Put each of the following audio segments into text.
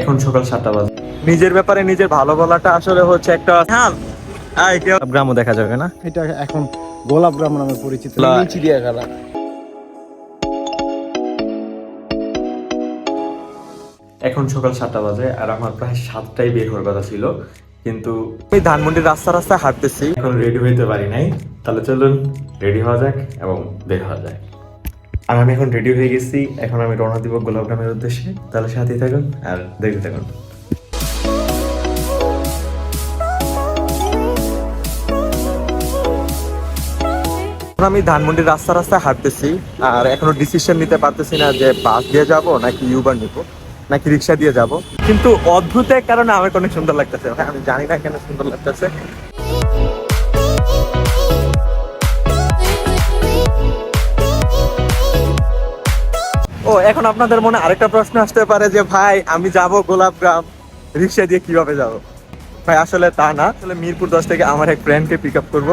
এখন সকাল সাতটা বাজে। নিজের ব্যাপারে নিজের ভালো বলাটা আসলে হচ্ছে একটা হ্যাঁ গ্রামও দেখা যাবে না? এটা এখন গোলাপ গ্রাম নামে পরিচিত। চিড়িয়াখানা এখন সকাল সাতটা বাজে আর আমার প্রায় সাতটায় বের হওয়ার কথা ছিল। কিন্তু আমি ধানমন্ডির রাস্তা রাস্তায় হাঁটতেছি। এখন রেডি হইতে পারি নাই। তাহলে চলুন রেডি হওয়া যাক এবং বের হওয়া যাক। আর আমি এখন রেডি হয়ে গেছি। এখন আমি রওনা দিব গোলাপগ্রামের উদ্দেশ্যে। তাহলে সাথেই থাকুন আর দেখতে থাকুন। আমি ধানমন্ডির রাস্তা রাস্তায় হাঁটতেছি, আর এখনও ডিসিশন নিতে পারতেছি না যে বাস দিয়ে যাব নাকি ইউবার নিব, নাকি রিক্সা দিয়ে যাব। কিন্তু অদ্ভুত এক কারণে আমার অনেক সুন্দর লাগতেছে। আমি জানি না কেন সুন্দর লাগতেছে। এখন আপনাদের মনে আরেকটা প্রশ্ন আসতে পারে যে, ভাই, আমি যাব গোলাপগ্রাম রিক্সা দিয়ে কীভাবে যাব? ভাই, আসলে তা না। আসলে মিরপুর দশ থেকে আমার এক ফ্রেন্ডকে পিক আপ করব।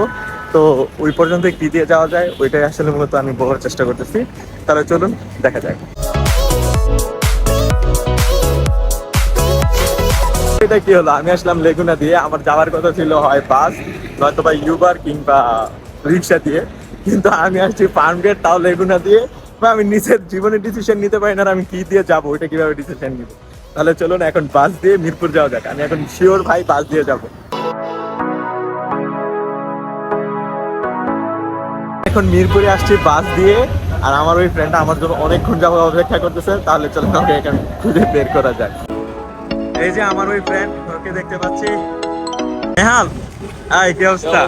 তো ওই পর্যন্ত কি দিয়ে যাওয়া যায়, ওইটাই আসলে মূলত আমি বলার চেষ্টা করতেছি। তাহলে চলুন, দেখা যাক। এটা কি হলো? আমি আসলাম লেগুনা দিয়ে। আমার যাওয়ার কথা ছিল, হয় বাস নয়তো বা ইউবার কিংবা রিক্সা দিয়ে। কিন্তু আমি আসছি ফার্ম গেট তাও লেগুনা দিয়ে। বা আমি নিজের জীবনে ডিসিশন নিতে পারি না আমি কি দিয়ে যাব ওইটা কীভাবে ডিসিশন নিব? তাহলে চলুন এখন বাস দিয়ে মিরপুর যাওয়া যাক। আমি এখন শিওর ভাই বাস দিয়ে যাব। এখন মিরপুরে আসছি বাস দিয়ে আর আমার ওই ফ্রেন্ড আমার জন্য অনেকক্ষণ যাব অপেক্ষা করতেছে। তাহলে চলুন আমাকে এখন খুঁজে বের করা যায় এই যে আমার ওই ফ্রেন্ড ওকে দেখতে পাচ্ছি। নেহাল আই কি অবস্থা?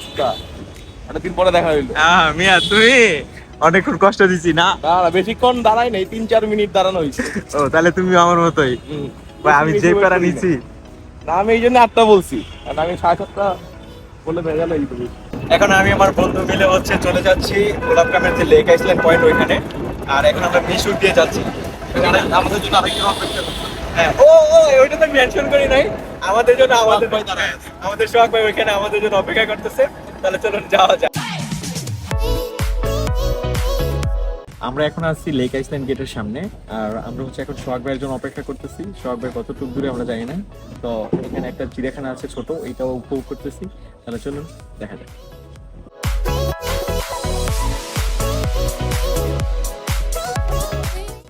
অনেকদিন পরে দেখা হইল। আহ মিয়া তুমি? অনেকক্ষণ কষ্ট দিছি না? না না বেশিক্ষণ দাঁড়াই নাই তিন চার মিনিট দাঁড়ানো হয়েছে। ও তাহলে তুমি আমার মতোই। ভাই আমি যে প্যারা নিছি। না। আমি এই জন্য আটটা বলছি। কারণ আমি সাড়ে সাতটা বলে ভেজাল এই তুমি এখন আমি আমার বন্ধু মিলে হচ্ছে চলে যাচ্ছি গোলাপগ্রামের যে লেক আইসল্যান্ড পয়েন্ট ওইখানে। আর এখন আমরা মিশুর দিয়ে যাচ্ছি। আমাদের জন্য আরেকজন অপেক্ষা হ্যাঁ। ও ও ওইটা তো মেনশন করি নাই। আমাদের জন্য আমাদের সোহাগ আমাদের সোহাগ ভাই ওইখানে আমাদের জন্য অপেক্ষা করতেছে। তাহলে চলুন যাওয়া যাক। আমরা এখন আসছি লেক আইসল্যান্ড গেটের সামনে, আর আমরা হচ্ছে এখন সোহাগ ভাইয়ের জন্য অপেক্ষা করতেছি। সোহাগ ভাই কতটুকু দূরে আমরা জানি না, তো এখানে একটা চিড়িয়াখানা আছে ছোট এইটাও উপভোগ করতেছি। তাহলে চলুন, দেখা যাক।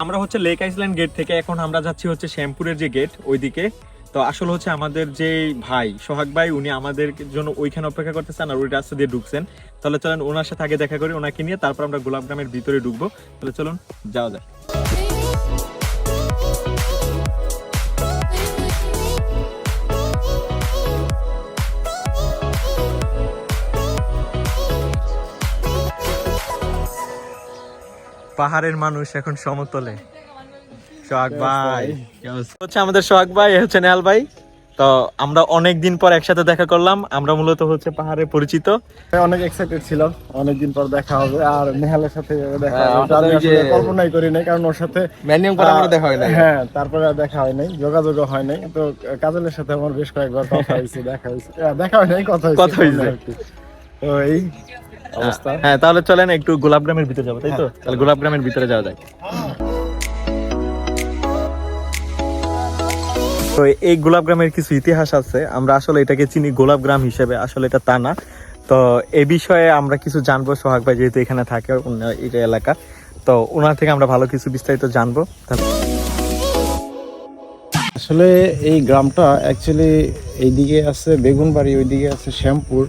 আমরা হচ্ছে লেক আইসল্যান্ড গেট থেকে এখন আমরা যাচ্ছি হচ্ছে শ্যামপুরের যে গেট ওইদিকে। তো আসলে হচ্ছে আমাদের যে ভাই, সোহাগ ভাই, উনি আমাদের জন্য ওইখানে অপেক্ষা করতেছেন আর ওই রাস্তা দিয়ে ঢুকছেন। তাহলে চলেন ওনার সাথে আগে দেখা করি, ওনাকে নিয়ে তারপর আমরা গোলাপগ্রামের ভিতরে ঢুকবো। তাহলে চলুন, যাওয়া যায় পাহাড়ের মানুষ এখন সমতলে। সোহাগ ভাই। হচ্ছে আমাদের সোহাগ ভাই হচ্ছে নেহাল ভাই। তো আমরা অনেক দিন পর একসাথে দেখা করলাম। আমরা মূলত হচ্ছে পাহাড়ে পরিচিত। অনেক এক্সাইটেড ছিলাম। অনেকদিন পর দেখা হবে। আর নেহালের সাথে দেখা হ্যাঁ, হবে আমার এটা আমি সাথে ওই যে- আসলে কল্পনাই করি নাই কারণ ওর সাথে ম্যানিয়াম করা আমার দেখা হয় না হ্যাঁ তারপরে আর দেখা হয় নাই। যোগাযোগও হয় নাই। তো কাজলের সাথে আমার বেশ কয়েকবার কথা হয়েছে দেখা হয়েছে। দেখা হয় নাই কথা হয়েছে। কথা হয়েছে। তো এই অবস্থা। হ্যাঁ তাহলে চলেন একটু গোলাপগ্রামের ভিতরে যাব তাই তো? তাহলে গোলাপগ্রামের ভিতরে যাওয়া যায় তো এই গোলাপগ্রামের কিছু ইতিহাস আছে। আমরা আসলে এটাকে চিনি গোলাপগ্রাম হিসেবে, আসলে এটা তা না। তো এ বিষয়ে আমরা কিছু জানব, সোহাগ ভাই যেহেতু এখানে থাকে এটা এলাকা। তো ওনার থেকে আমরা ভালো কিছু বিস্তারিত জানব। আসলে এই গ্রামটা অ্যাকচুয়ালি এইদিকে আছে বেগুনবাড়ি, ওইদিকে আছে শ্যামপুর।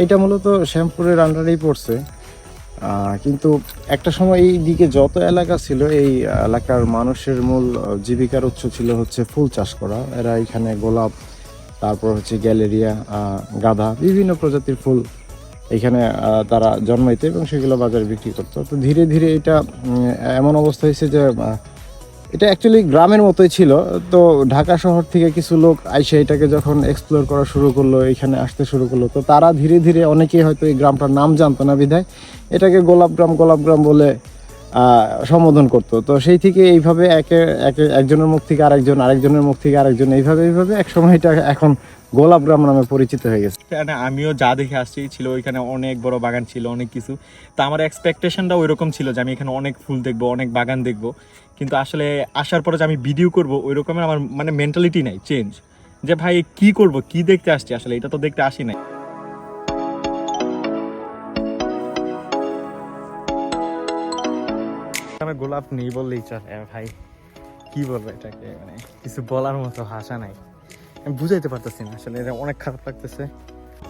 এইটা মূলত শ্যামপুরের আন্ডারেই পড়ছে। কিন্তু একটা সময় এই দিকে যত এলাকা ছিল, এই এলাকার মানুষের মূল জীবিকার উৎস ছিল হচ্ছে ফুল চাষ করা। এরা এখানে গোলাপ, তারপর হচ্ছে গ্যালেরিয়া গাঁদা, বিভিন্ন প্রজাতির ফুল এখানে তারা জন্মাইতে এবং সেগুলো বাজারে বিক্রি করতো। তো ধীরে ধীরে এটা এমন অবস্থা হয়েছে যে এটা অ্যাকচুয়ালি গ্রামের মতোই ছিল। তো ঢাকা শহর থেকে কিছু লোক আইসা এটাকে যখন এক্সপ্লোর করা শুরু করল, এখানে আসতে শুরু করল, তো তারা ধীরে ধীরে অনেকেই হয়তো এই গ্রামটার নাম জানতো না বিধায়, এটাকে গোলাপগ্রাম গোলাপগ্রাম বলে সম্বোধন করতো। তো সেই থেকে এইভাবে একে একে একজনের মুখ থেকে আরেকজন, আরেকজনের মুখ থেকে আরেকজন, এইভাবে এইভাবে একসময় এটা এখন গোলাপগ্রাম নামে পরিচিত হয়ে গেছে। আমিও যা দেখে আসছি, ছিল ওইখানে অনেক বড় বাগান ছিল, অনেক কিছু। তা আমার এক্সপেকটেশনটা ওই রকম ছিল যে আমি এখানে অনেক ফুল দেখব, অনেক বাগান দেখব। কিন্তু আসলে আসার পরে যে আমি ভিডিও করব ওই রকমের আমার মানে মেন্টালিটি নাই চেঞ্জ যে ভাই কি করব, কি দেখতে আসছি? আসলে এটা তো দেখতে আসি নাই। আমি গোলাপ নেই বললেই চলে ভাই। কি বলব এটাকে? মানে কিছু বলার মতো ভাষা নাই। আমি বুঝাইতে পারতেছি না, আসলে এটা অনেক খারাপ লাগতেছে।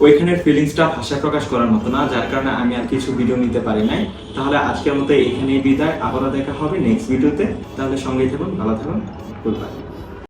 ওইখানের ফিলিংসটা ভাষা প্রকাশ করার মতো না, যার কারণে আমি আর কিছু ভিডিও নিতে পারি নাই। তাহলে আজকের মতো এখানেই বিদায়। আবারও দেখা হবে নেক্সট ভিডিওতে তাহলে সঙ্গেই থাকুন, ভালো থাকুন। Good bye